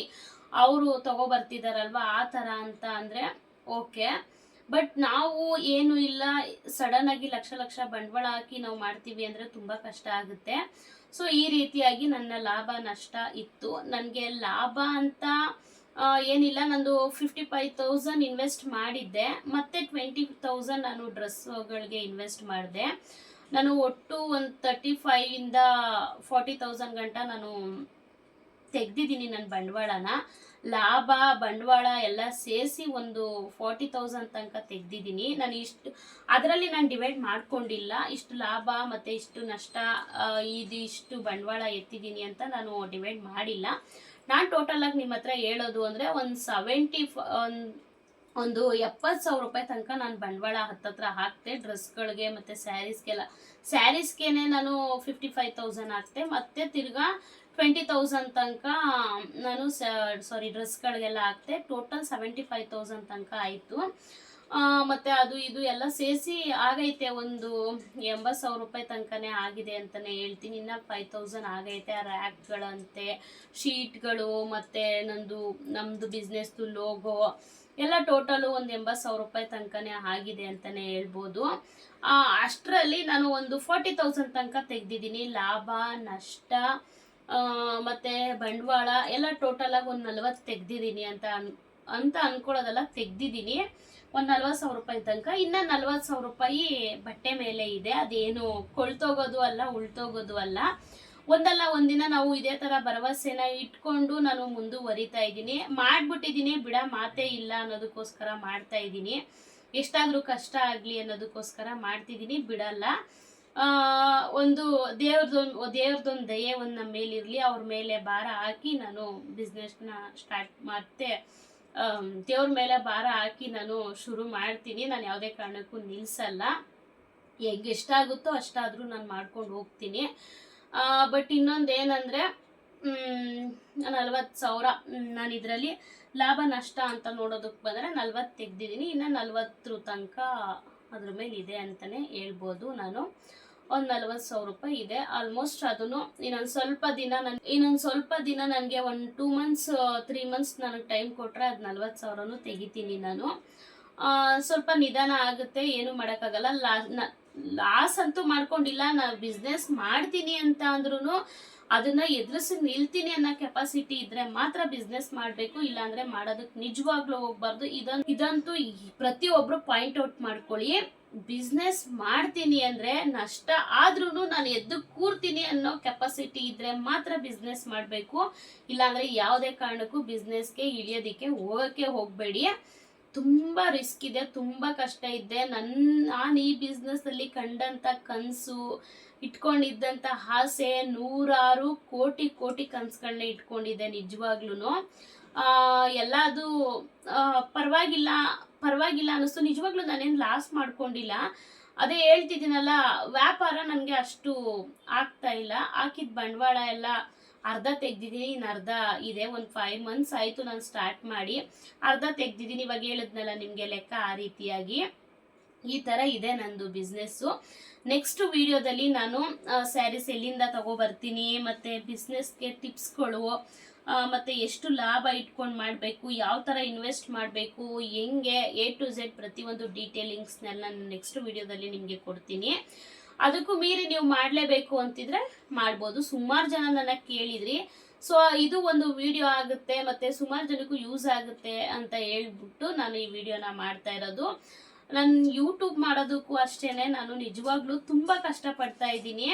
ಅವರು ತಗೊಬರ್ತಿದಾರಲ್ವ ಆ ಥರ ಅಂತ ಅಂದರೆ ಓಕೆ ಬಟ್ ನಾವು ಏನು ಇಲ್ಲ ಸಡನ್ ಆಗಿ ಲಕ್ಷ ಲಕ್ಷ ಬಂಡವಾಳ ಹಾಕಿ ನಾವು ಮಾಡ್ತೀವಿ ಅಂದರೆ ತುಂಬ ಕಷ್ಟ ಆಗುತ್ತೆ. ಸೊ ಈ ರೀತಿಯಾಗಿ ನನ್ನ ಲಾಭ ನಷ್ಟ ಇತ್ತು. ನನಗೆ ಲಾಭ ಅಂತ ಏನಿಲ್ಲ, ನಂದು ಫಿಫ್ಟಿ ಫೈವ್ ತೌಸಂಡ್ ಇನ್ವೆಸ್ಟ್ ಮಾಡಿದ್ದೆ. ಮತ್ತೆ ಟ್ವೆಂಟಿ ತೌಸಂಡ್ ನಾನು ಡ್ರೆಸ್ಗಳಿಗೆ ಇನ್ವೆಸ್ಟ್ ಮಾಡಿದೆ. ನಾನು ಒಟ್ಟು ಒಂದು ತರ್ಟಿ ಫೈವಿಂದ ಫಾರ್ಟಿ ತೌಸಂಡ್ ಗಂಟ ನಾನು ತೆಗ್ದಿದ್ದೀನಿ ನನ್ನ ಬಂಡವಾಳನ. ಲಾಭ, ಬಂಡವಾಳ ಎಲ್ಲ ಸೇರಿಸಿ ಒಂದು ಫಾರ್ಟಿ ತೌಸಂಡ್ ತನಕ ತೆಗ್ದಿದ್ದೀನಿ. ನಾನು ಇಷ್ಟು, ಅದರಲ್ಲಿ ನಾನು ಡಿವೈಡ್ ಮಾಡ್ಕೊಂಡಿಲ್ಲ. ಇಷ್ಟು ಲಾಭ ಮತ್ತು ಇಷ್ಟು ನಷ್ಟ ಇದು ಇಷ್ಟು ಬಂಡವಾಳ ಎತ್ತಿದ್ದೀನಿ ಅಂತ ನಾನು ಡಿವೈಡ್ ಮಾಡಿಲ್ಲ. ನಾನು ಟೋಟಲಾಗಿ ನಿಮ್ಮ ಹತ್ರ ಹೇಳೋದು ಅಂದರೆ ಒಂದು ಸೆವೆಂಟಿ ಒಂದು ಎಪ್ಪತ್ತು ಸಾವಿರ ರೂಪಾಯಿ ತನಕ ನಾನು ಬಂಡವಾಳ ಹತ್ತತ್ರ ಹಾಕ್ತೆ ಡ್ರೆಸ್ಗಳಿಗೆ ಮತ್ತು ಸ್ಯಾರೀಸ್ಗೆಲ್ಲ ಸ್ಯಾರೀಸ್ಗೆನೆ ನಾನು ಫಿಫ್ಟಿ ಫೈವ್ ತೌಸಂಡ್ ಹಾಕ್ತೆ, ಮತ್ತು ತಿರ್ಗಾ ಟ್ವೆಂಟಿ ತೌಸಂಡ್ ತನಕ, ನಾನು ಸಾರಿ ಡ್ರೆಸ್ಗಳಿಗೆಲ್ಲ ಹಾಕ್ತೆ. ಟೋಟಲ್ ಸೆವೆಂಟಿ ಫೈವ್ ತೌಸಂಡ್ ತನಕ ಆಯಿತು. ಮತ್ತು ಅದು ಇದು ಎಲ್ಲ ಸೇರಿಸಿ ಆಗೈತೆ, ಒಂದು ಎಂಬತ್ತು ಸಾವಿರ ರೂಪಾಯಿ ತನಕನೇ ಆಗಿದೆ ಅಂತಲೇ ಹೇಳ್ತೀನಿ. ಇನ್ನು ಫೈವ್ ತೌಸಂಡ್ ಆಗೈತೆ ಆ ರ್ಯಾಕ್ಗಳಂತೆ ಶೀಟ್ಗಳು ಮತ್ತು ನಂದು ನಮ್ಮದು ಬಿಸ್ನೆಸ್ದು ಲೋಗೋ ಎಲ್ಲ ಟೋಟಲು ಒಂದು ಎಂಬತ್ತು ಸಾವಿರ ರೂಪಾಯಿ ತನಕನೇ ಆಗಿದೆ ಅಂತಲೇ ಹೇಳ್ಬೋದು. ಅಷ್ಟರಲ್ಲಿ ನಾನು ಒಂದು ಫೋರ್ಟಿ ತೌಸಂಡ್ ತನಕ ತೆಗ್ದಿದ್ದೀನಿ. ಲಾಭ, ನಷ್ಟ ಮತ್ತೆ ಬಂಡವಾಳ ಎಲ್ಲ ಟೋಟಲಾಗಿ ಒಂದು ನಲ್ವತ್ತು ತೆಗ್ದಿದ್ದೀನಿ ಅಂತ ಅಂತ ಅನ್ಕೊಳ್ಳೋದಲ್ಲ ತೆಗ್ದಿದ್ದೀನಿ. ಒಂದು ನಲ್ವತ್ತು ಸಾವಿರ ರೂಪಾಯಿ ತನಕ. ಇನ್ನ ನಲ್ವತ್ತು ಸಾವಿರ ರೂಪಾಯಿ ಬಟ್ಟೆ ಮೇಲೆ ಇದೆ. ಅದೇನು ಕೊಳ್ತೋಗೋದು ಅಲ್ಲ ಉಳ್ತೋಗೋದು ಅಲ್ಲ. ಒಂದಲ್ಲ ಒಂದಿನ ನಾವು ಇದೇ ಥರ ಭರವಸೆನ ಇಟ್ಕೊಂಡು ನಾನು ಮುಂದುವರಿತಾ ಇದ್ದೀನಿ. ಮಾಡ್ಬಿಟ್ಟಿದ್ದೀನಿ ಬಿಡ, ಮಾತೇ ಇಲ್ಲ ಅನ್ನೋದಕ್ಕೋಸ್ಕರ ಮಾಡ್ತಾ ಇದ್ದೀನಿ. ಎಷ್ಟಾದರೂ ಕಷ್ಟ ಆಗಲಿ ಅನ್ನೋದಕ್ಕೋಸ್ಕರ ಮಾಡ್ತಿದ್ದೀನಿ, ಬಿಡಲ್ಲ. ಒಂದು ದೇವ್ರದೊಂದು ದೇವ್ರದೊಂದು ದಯೆ ಒಂದು ನಮ್ಮ ಮೇಲಿರಲಿ, ಅವ್ರ ಮೇಲೆ ಭಾರ ಹಾಕಿ ನಾನು ಬಿಸ್ನೆಸ್ನ ಸ್ಟಾರ್ಟ್ ಮತ್ತೆ ದೇವ್ರ ಮೇಲೆ ಭಾರ ಹಾಕಿ ನಾನು ಶುರು ಮಾಡ್ತೀನಿ. ನಾನು ಯಾವುದೇ ಕಾರಣಕ್ಕೂ ನಿಲ್ಲಿಸಲ್ಲ ಹೆಂಗೆ ಎಷ್ಟಾಗುತ್ತೋ ಅಷ್ಟಾದರೂ ನಾನು ಮಾಡ್ಕೊಂಡು ಹೋಗ್ತೀನಿ. ಬಟ್ ಇನ್ನೊಂದು ಏನಂದರೆ ನಲ್ವತ್ತು ಸಾವಿರ ನಾನು ಇದರಲ್ಲಿ ಲಾಭ ನಷ್ಟ ಅಂತ ನೋಡೋದಕ್ಕೆ ಬಂದರೆ ನಲ್ವತ್ತು ತೆಗ್ದಿದ್ದೀನಿ. ಇನ್ನು ನಲ್ವತ್ತರ ತನಕ ಅದ್ರ ಮೇಲೆ ಇದೆ ಅಂತಲೇ ಹೇಳ್ಬೋದು ನಾನು. ಒಂದು ನಲ್ವತ್ತು ಸಾವಿರ ರೂಪಾಯಿ ಇದೆ. ಆಲ್ಮೋಸ್ಟ್ ಅದನ್ನು ಇನ್ನೊಂದು ಸ್ವಲ್ಪ ದಿನ ನನ್ ಇನ್ನೊಂದು ಸ್ವಲ್ಪ ದಿನ ನನಗೆ ಒಂದು ಟೂ ಮಂತ್ಸ್ ತ್ರೀ ಮಂತ್ಸ್ ನನಗೆ ಟೈಮ್ ಕೊಟ್ಟರೆ ಅದು ನಲ್ವತ್ತು ಸಾವಿರನೂ ತೆಗಿತೀನಿ ನಾನು. ಸ್ವಲ್ಪ ನಿಧಾನ ಆಗುತ್ತೆ, ಏನು ಮಾಡೋಕ್ಕಾಗಲ್ಲ. ಲಾ ಲಾಸ್ ಅಂತೂ ಮಾಡ್ಕೊಂಡಿಲ್ಲ ನಾನು ಬಿಸ್ನೆಸ್ ಮಾಡ್ತೀನಿ ಅಂತ ಅಂದ್ರೂ ಅದನ್ನ ಎದುರಿಸಿ ನಿಲ್ತೀನಿ ಅನ್ನೋ ಕೆಪಾಸಿಟಿ ಇದ್ರೆ ಮಾತ್ರ ಬಿಸ್ನೆಸ್ ಮಾಡಬೇಕು, ಇಲ್ಲಾಂದ್ರೆ ಮಾಡೋದಕ್ಕೆ ನಿಜವಾಗ್ಲೂ ಹೋಗ್ಬಾರ್ದು. ಇದನ್ ಇದಂತೂ ಪ್ರತಿಯೊಬ್ರು ಪಾಯಿಂಟ್ ಔಟ್ ಮಾಡ್ಕೊಳ್ಳಿ. ಬಿಸ್ನೆಸ್ ಮಾಡ್ತೀನಿ ಅಂದ್ರೆ ನಷ್ಟ ಆದ್ರೂ ನಾನು ಎದ್ದು ಕೂರ್ತೀನಿ ಅನ್ನೋ ಕೆಪಾಸಿಟಿ ಇದ್ರೆ ಮಾತ್ರ ಬಿಸ್ನೆಸ್ ಮಾಡಬೇಕು. ಇಲ್ಲಾಂದ್ರೆ ಯಾವುದೇ ಕಾರಣಕ್ಕೂ ಬಿಸ್ನೆಸ್ಗೆ ಇಳಿಯೋದಿಕ್ಕೆ ಹೋಗಕ್ಕೆ ಹೋಗಬೇಡಿ. ತುಂಬ ರಿಸ್ಕ್ ಇದೆ, ತುಂಬ ಕಷ್ಟ ಇದೆ. ನನ್ನ ನಾನು ಈ ಬಿಸ್ನೆಸ್ ಅಲ್ಲಿ ಕಂಡಂತ ಕನಸು ಇಟ್ಕೊಂಡಿದ್ದಂಥ ಆಸೆ ನೂರಾರು ಕೋಟಿ ಕೋಟಿ ಕನಸುಗಳನ್ನ ಇಟ್ಕೊಂಡಿದ್ದೆ ನಿಜವಾಗ್ಲೂ ಎಲ್ಲ ಅದು ಪರವಾಗಿಲ್ಲ. ಪರವಾಗಿಲ್ಲ ಅನ್ನಿಸ್ತು. ನಿಜವಾಗ್ಲೂ ನಾನೇನು ಲಾಸ್ ಮಾಡ್ಕೊಂಡಿಲ್ಲ. ಅದೇ ಹೇಳ್ತಿದ್ದೀನಲ್ಲ, ವ್ಯಾಪಾರ ನನಗೆ ಅಷ್ಟು ಆಗ್ತಾ ಇಲ್ಲ. ಹಾಕಿದ ಬಂಡವಾಳ ಎಲ್ಲ ಅರ್ಧ ತೆಗ್ದಿದ್ದೀನಿ ಇನ್ನು ಅರ್ಧ ಇದೆ. ಒಂದು ಫೈವ್ ಮಂತ್ಸ್ ಆಯಿತು ನಾನು ಸ್ಟಾರ್ಟ್ ಮಾಡಿ. ಅರ್ಧ ತೆಗ್ದಿದ್ದೀನಿ. ಇವಾಗ ಹೇಳಿದ್ನಲ್ಲ ನಿಮಗೆ ಲೆಕ್ಕ ಆ ರೀತಿಯಾಗಿ. ಈ ಥರ ಇದೆ ನಂದು ಬಿಸ್ನೆಸ್ಸು ನೆಕ್ಸ್ಟ್ ವಿಡಿಯೋದಲ್ಲಿ ನಾನು ಸ್ಯಾರೀಸ್ ಎಲ್ಲಿಂದ ತಗೊಬರ್ತೀನಿ ಮತ್ತು ಬಿಸ್ನೆಸ್ಗೆ ಟಿಪ್ಸ್ಗಳು ಮತ್ತೆ ಎಷ್ಟು ಲಾಭ ಇಟ್ಕೊಂಡು ಮಾಡಬೇಕು, ಯಾವ ಥರ ಇನ್ವೆಸ್ಟ್ ಮಾಡಬೇಕು, ಹೆಂಗೆ ಎ ಟು ಝೆಡ್ ಪ್ರತಿಯೊಂದು ಡೀಟೇಲಿಂಗ್ಸ್ನೆಲ್ಲ ನಾನು ನೆಕ್ಸ್ಟ್ ವಿಡಿಯೋದಲ್ಲಿ ನಿಮಗೆ ಕೊಡ್ತೀನಿ. ಅದಕ್ಕೂ ಮೀರಿ ನೀವು ಮಾಡಲೇಬೇಕು ಅಂತಿದ್ರೆ ಮಾಡ್ಬೋದು. ಸುಮಾರು ಜನ ನನ್ನ ಕೇಳಿದ್ರಿ. ಸೊ ಇದು ಒಂದು ವಿಡಿಯೋ ಆಗುತ್ತೆ, ಮತ್ತೆ ಸುಮಾರು ಜನಕ್ಕೂ ಯೂಸ್ ಆಗುತ್ತೆ ಅಂತ ಹೇಳ್ಬಿಟ್ಟು ನಾನು ಈ ವಿಡಿಯೋನ ಮಾಡ್ತಾ ಇರೋದು. ನಾನು ಯೂಟ್ಯೂಬ್ ಮಾಡೋದಕ್ಕೂ ಅಷ್ಟೇನೆ, ನಾನು ನಿಜವಾಗ್ಲೂ ತುಂಬ ಕಷ್ಟಪಡ್ತಾ ಇದ್ದೀನಿ.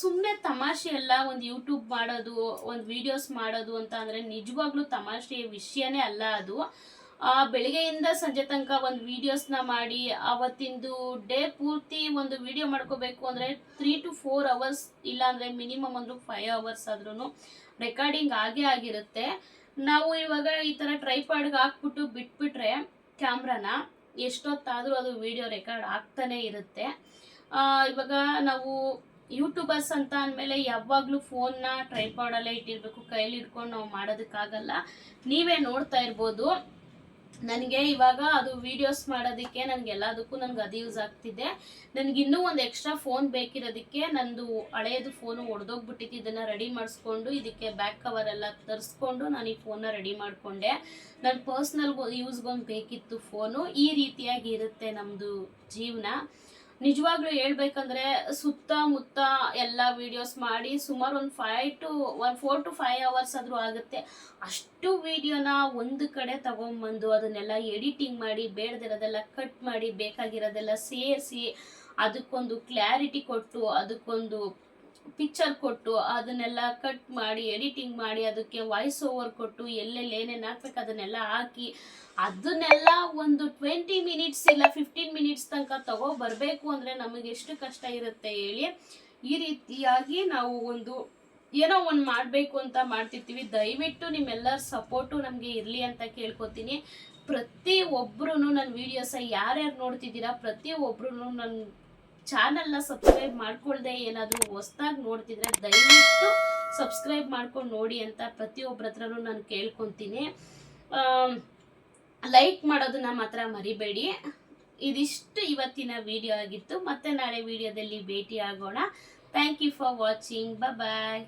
ಸುಮ್ಮನೆ ತಮಾಷೆ ಅಲ್ಲ, ಒಂದು ಯೂಟ್ಯೂಬ್ ಮಾಡೋದು, ಒಂದು ವಿಡಿಯೋಸ್ ಮಾಡೋದು ಅಂತ ಅಂದರೆ ನಿಜವಾಗ್ಲೂ ತಮಾಷೆಯ ವಿಷಯನೇ ಅಲ್ಲ ಅದು. ಬೆಳಿಗ್ಗೆಯಿಂದ ಸಂಜೆ ತನಕ ಒಂದು ವಿಡಿಯೋಸ್ನ ಮಾಡಿ, ಅವತ್ತಿಂದು ಡೇ ಪೂರ್ತಿ ಒಂದು ವಿಡಿಯೋ ಮಾಡ್ಕೋಬೇಕು ಅಂದರೆ ತ್ರೀ ಟು ಫೋರ್ ಅವರ್ಸ್ ಇಲ್ಲಾಂದರೆ ಮಿನಿಮಮ್ ಅಂದರೂ ಫೈವ್ ಅವರ್ಸ್ ಆದ್ರೂ ರೆಕಾರ್ಡಿಂಗ್ ಆಗೇ ಆಗಿರುತ್ತೆ. ನಾವು ಇವಾಗ ಈ ಥರ ಟ್ರೈಪಾಡ್ಗೆ ಹಾಕ್ಬಿಟ್ಟು ಬಿಟ್ಬಿಟ್ರೆ ಕ್ಯಾಮ್ರಾನ ಎಷ್ಟೊತ್ತಾದರೂ ಅದು ವಿಡಿಯೋ ರೆಕಾರ್ಡ್ ಆಗ್ತಾನೆ ಇರುತ್ತೆ. ಇವಾಗ ನಾವು ಯೂಟ್ಯೂಬರ್ಸ್ ಅಂತ ಅಂದಮೇಲೆ ಯಾವಾಗಲೂ ಫೋನ್ನ ಟ್ರೈಪಾಡಲ್ಲೇ ಇಟ್ಟಿರಬೇಕು, ಕೈಯಲ್ಲಿ ಇಟ್ಕೊಂಡು ನಾವು ಮಾಡೋದಕ್ಕಾಗಲ್ಲ. ನೀವೇ ನೋಡ್ತಾ ಇರ್ಬೋದು. ನನಗೆ ಇವಾಗ ಅದು ವಿಡಿಯೋಸ್ ಮಾಡೋದಕ್ಕೆ ನನಗೆ ಎಲ್ಲದಕ್ಕೂ ನನಗೆ ಅದು ಯೂಸ್ ಆಗ್ತಿದೆ. ನನಗೆ ಇನ್ನೂ ಒಂದು ಎಕ್ಸ್ಟ್ರಾ ಫೋನ್ ಬೇಕಿರೋದಕ್ಕೆ ನಂದು ಹಳೆಯದು ಫೋನು ಒಡೆದೋಗ್ಬಿಟ್ಟಿತ್ತು. ಇದನ್ನು ರೆಡಿ ಮಾಡಿಸ್ಕೊಂಡು ಇದಕ್ಕೆ ಬ್ಯಾಕ್ ಕವರ್ ಎಲ್ಲ ತರಿಸ್ಕೊಂಡು ನಾನು ಈ ಫೋನ್ನ ರೆಡಿ ಮಾಡಿಕೊಂಡೆ. ನನ್ನ ಪರ್ಸ್ನಲ್ ಯೂಸ್ಗೊಂದು ಬೇಕಿತ್ತು ಫೋನು ಈ ರೀತಿಯಾಗಿ ಇರುತ್ತೆ ನಮ್ಮದು ಜೀವನ. ನಿಜವಾಗ್ಲೂ ಹೇಳ್ಬೇಕಂದ್ರೆ ಸುತ್ತಮುತ್ತ ಎಲ್ಲ ವಿಡಿಯೋಸ್ ಮಾಡಿ ಸುಮಾರು ಒಂದು five to one four to five hours ಆದರೂ ಆಗುತ್ತೆ. ಅಷ್ಟು ವಿಡಿಯೋನ ಒಂದು ಕಡೆ ತಗೊಂಬಂದು ಅದನ್ನೆಲ್ಲ ಎಡಿಟಿಂಗ್ ಮಾಡಿ, ಬೇಡದಿರೋದೆಲ್ಲ ಕಟ್ ಮಾಡಿ, ಬೇಕಾಗಿರೋದೆಲ್ಲ ಸೇರಿಸಿ ಅದಕ್ಕೊಂದು ಕ್ಲಾರಿಟಿ ಕೊಟ್ಟು ಅದಕ್ಕೊಂದು ಪಿಕ್ಚರ್ ಕೊಟ್ಟು ಅದನ್ನೆಲ್ಲ ಕಟ್ ಮಾಡಿ ಎಡಿಟಿಂಗ್ ಮಾಡಿ, ಅದಕ್ಕೆ ವಾಯ್ಸ್ ಓವರ್ ಕೊಟ್ಟು ಎಲ್ಲೆಲ್ಲಿ ಏನೇನು ಹಾಕ್ಬೇಕು ಅದನ್ನೆಲ್ಲ ಹಾಕಿ, ಅದನ್ನೆಲ್ಲ ಒಂದು ಟ್ವೆಂಟಿ ಮಿನಿಟ್ಸ್ ಇಲ್ಲ ಫಿಫ್ಟೀನ್ ಮಿನಿಟ್ಸ್ ತನಕ ತಗೋ ಬರಬೇಕು ಅಂದರೆ ನಮಗೆ ಎಷ್ಟು ಕಷ್ಟ ಇರುತ್ತೆ ಹೇಳಿ, ಈ ರೀತಿಯಾಗಿ ನಾವು ಒಂದು ಏನೋ ಒಂದು ಮಾಡಬೇಕು ಅಂತ ಮಾಡ್ತಿರ್ತೀವಿ. ದಯವಿಟ್ಟು ನಿಮ್ಮೆಲ್ಲರ ಸಪೋರ್ಟು ನಮಗೆ ಇರಲಿ ಅಂತ ಕೇಳ್ಕೊತೀನಿ. ಪ್ರತಿ ಒಬ್ಬರು ನನ್ನ ವೀಡಿಯೋಸ ಯಾರ್ಯಾರು ನೋಡ್ತಿದ್ದೀರಾ, ಪ್ರತಿ ಒಬ್ಬರು ನನ್ನ ಚಾನಲ್ನ ಸಬ್ಸ್ಕ್ರೈಬ್ ಮಾಡ್ಕೊಳ್ದೆ ಏನಾದರೂ ಹೊಸ್ದಾಗಿ ನೋಡ್ತಿದ್ರೆ ದಯವಿಟ್ಟು ಸಬ್ಸ್ಕ್ರೈಬ್ ಮಾಡ್ಕೊಂಡು ನೋಡಿ ಅಂತ ಪ್ರತಿಯೊಬ್ಬರ ಹತ್ರನೂ ನಾನು ಕೇಳ್ಕೊತೀನಿ. ಲೈಕ್ ಮಾಡೋದನ್ನ ಮಾತ್ರ ಮರಿಬೇಡಿ. ಇದಿಷ್ಟು ಇವತ್ತಿನ ವಿಡಿಯೋ ಆಗಿತ್ತು. ಮತ್ತೆ ನಾಳೆ ವಿಡಿಯೋದಲ್ಲಿ ಭೇಟಿ ಆಗೋಣ thank you for watching bye